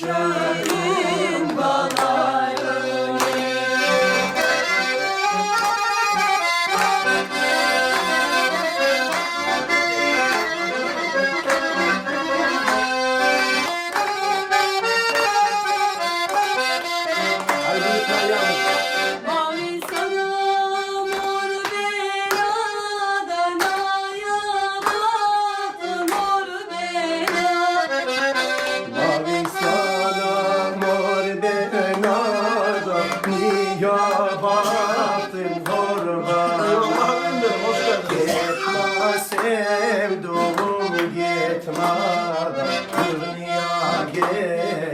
söyleyin bana öyle Haydi yıkayalım sevduğum gitme Dünya kurban